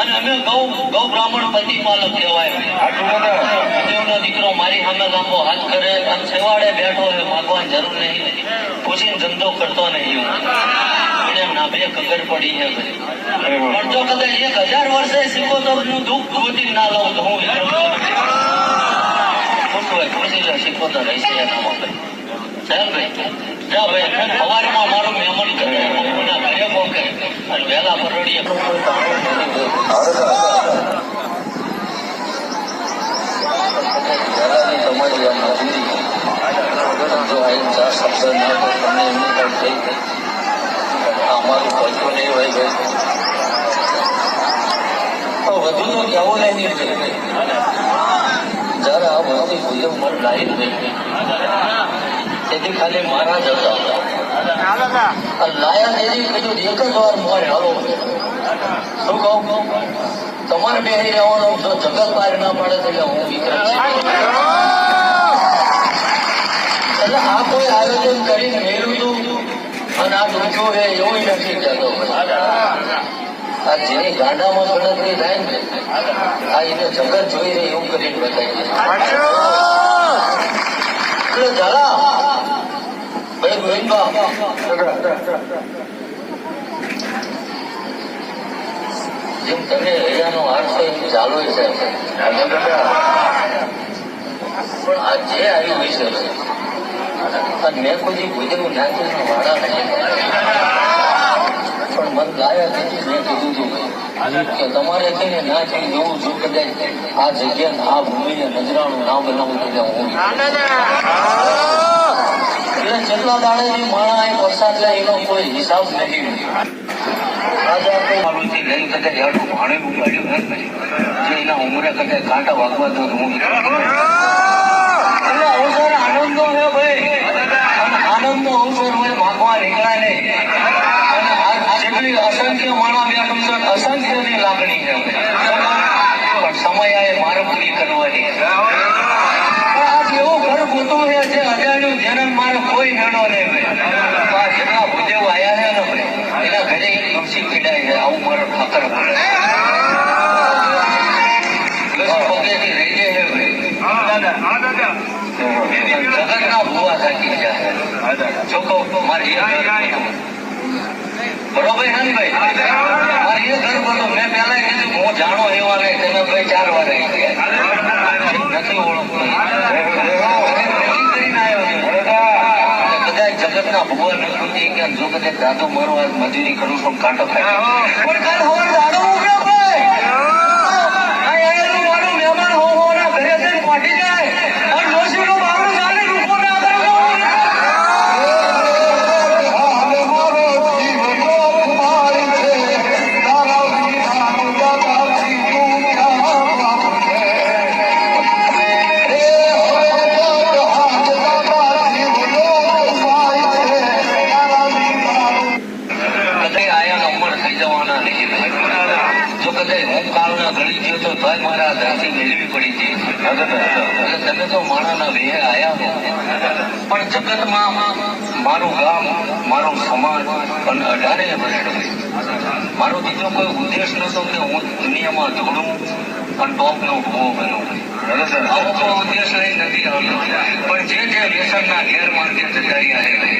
અને અમે ગૌ છે માગવાની જરૂર નહીં. પૂછીને પડી પણ હજાર વર્ષે સિકોતરનું દુઃખ ગોતી ના લઉં તો હું ખુશ હોય, ખુશી સિકોતર હશે એના ભાઈ. સવારમાં મારું મહેમાન કરે, બપોરના પણ નહીં હોય ગઈ તો વધુ તો કહેવું નહીં જ્યારે આ બધી ભૂજમ મન લાવી ગઈ તેથી ખાલી મારા જ હતા. લાયા તેથી કીધું એક જ વાર મોરે હાલો. શું કહું? તમારે બેહી રહેવાનો જો જગત બહાર ના પડે એટલે હું એટલે આ કોઈ આયોજન કરીને મેળવ્યું અને આ ડૂચો છે એવું નથી કહેતો. આ જેની ગાંડામાં ગણતરી થાય ને આ એને જગત જોઈ રહી એવું કરીને બતાવી એટલે જરા ભાઈ ગોવિંદબા જેમ તમે હૈયાનો છે એમ ચાલુ છે પણ આ જે આવ્યું વિશે છે મેં કોઈ ભોજનું નાખ્યું વાળા નહીં પણ મન લાયા નથી મેં કીધું હતું કે તમારે છે ને ના થઈ જવું છું કદાચ આ જગ્યા આ ભૂમિને, નજરાણું ના બનાવું કદાચ હું એટલે જેટલા દાડેથી માણા એ વરસાદ લે એનો કોઈ હિસાબ નથી. આજે આપણે મારુંથી લઈ કદાચ ઉપાડ્યું જે એના ઉમરે કદાચ કાંટા વાગવા તો હું એટલે અવસર આનંદનો છે ભાઈ અને આનંદનો અવસર હોય માગવા નીકળ્યા નહીં અને આ જેટલી અસંખ્ય માણા બેઠું છે અસંખ્યની લાગણી છે પણ સમય આવે મારે પૂરી કરવાની આ જેવું ઘર ગોતું છે જે અજાણ્યું જેને મારે કોઈ મેળો નહીં ભાઈ આ જેટલા ભૂદેવ આયા છે ને ભાઈ એના ઘરે એક તુલસી પીડાય છે આવું મારો ઠાકર બોલે બસ પગેથી રહી જાય છે ભાઈ જગતના ભૂવા થાકી ગયા જો કહું મારી એક ઘર હતું. બરોબર છે ને ભાઈ મારી હતું. મેં પહેલા કીધું હું જાણો એવા નહીં તમે ચાર વાર નથી ઓળખતો કરીને આવ્યો છું. ભગવાન કે જો કદાચ દાદો મારો મજૂરી કરું છું કાંટો થાય પણ કાલ સવારે દાડો ઉગ્યો ભાઈ તોય મારા દાસી મેળવી પડી છે તમે તો માણાના વેહે આવ્યા પણ જગતમાં મારું ગામ મારો સમાજ અને અઢારે મારો બીજો કોઈ ઉદ્દેશ નતો કે હું દુનિયામાં દોડું અને ટોપનો ભૂવો બનું આવો કોઈ ઉદ્દેશ નથી આવતો પણ જે જે વ્યસનના ગેરમાર્ગે જતા રહ્યા છે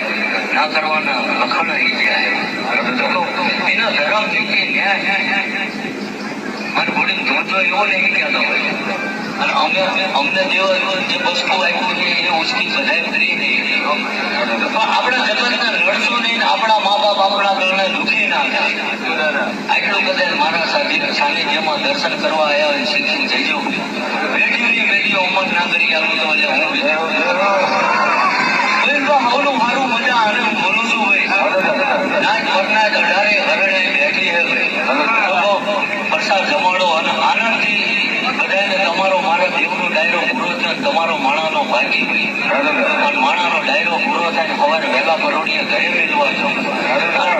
ના કરવાના લખણ રહી ગયા એના ધર્મ કે ન્યાય અને ધોતો એવો નહીં કહેતો અને અમે અમને જે જે વસ્તુ આપ્યું છે એ ઉચકી બધાય નહીં પણ આપણા જગતના લડશો નહીં આપણા મા બાપ આપણા ઘરને દુખી ના થાય આટલું કદાચ મારા સાનિધ્યમાં દર્શન કરવા આવ્યા હોય શીખીને જઈજો બેટીઓની બેટીઓ અમર ના કરી આવું તો એટલે હું તો મારું મજા અને હું બોલું છું ભાઈ નાચ અઢારે હરણે બેઠી હે ભાઈ પ્રસાદ જમાડો અને આનંદથી બધાને તમારો મારા જીવનો ડાયરો પૂરો થાય તમારો માણાનો ભાગી અને માણાનો ડાયરો પૂરો થાય સવારે વહેલા પરોડીએ ઘરે મેળવા છો